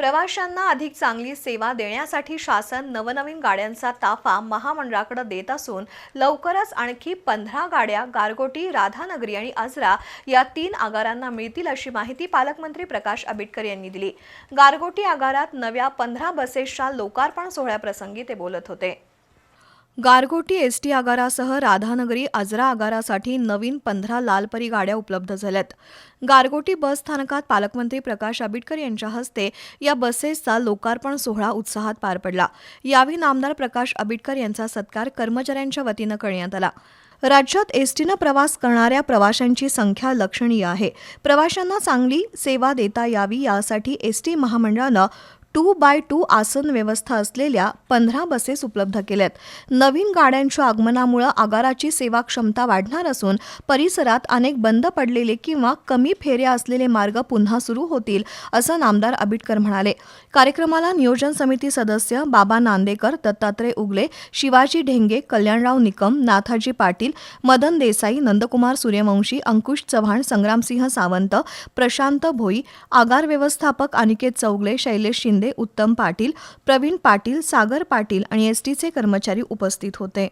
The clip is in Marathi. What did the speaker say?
प्रवाशांना अधिक चांगली सेवा देण्यासाठी शासन नवनवीन गाड्यांचा ताफा महामंडळाकडे देत असून लवकरच आणखी पंधरा गाड्या गारगोटी राधानगरी आणि आजरा या तीन आगारांना मिळतील अशी माहिती पालकमंत्री प्रकाश आंबेडकर यांनी दिली. गारगोटी आगारात नव्या पंधरा बसेसच्या लोकार्पण सोहळ्याप्रसंगी ते बोलत होते. गारगोटी एस टी आगारासह राधानगरी आजरा आगारासाठी नवीन पंधरा लालपरी गाड्या उपलब्ध झाल्यात. गारगोटी बस स्थानकात पालकमंत्री प्रकाश आंबेडकर यांच्या हस्ते या बसेसचा लोकार्पण सोहळा उत्साहात पार पडला. यावेळी नामदार प्रकाश आंबेडकर यांचा सत्कार कर्मचाऱ्यांच्या वतीनं करण्यात आला. राज्यात एसटीनं प्रवास करणाऱ्या प्रवाशांची संख्या लक्षणीय आहे. प्रवाशांना चांगली सेवा देता यावी यासाठी एसटी महामंडळानं टू बाय टू आसन व्यवस्था असलेल्या पंधरा बसेस उपलब्ध केल्यात. नवीन गाड्यांच्या आगमनामुळे आगाराची सेवा क्षमता वाढणार असून परिसरात अनेक बंद पडलेले किंवा कमी फेऱ्या असलेले मार्ग पुन्हा सुरू होतील असं नामदार आबिटकर म्हणाले. कार्यक्रमाला नियोजन समिती सदस्य बाबा नांदेकर दत्तात्रय उगले शिवाजी ढेंगे कल्याणराव निकम नाथाजी पाटील मदन देसाई नंदकुमार सूर्यवंशी अंकुश चव्हाण संग्रामसिंह सावंत प्रशांत भोई आगार व्यवस्थापक अनिकेत चौगले शैलेश शिंदे उत्तम पाटील प्रवीण पाटील सागर पाटील आणि एसटीचे कर्मचारी उपस्थित होते.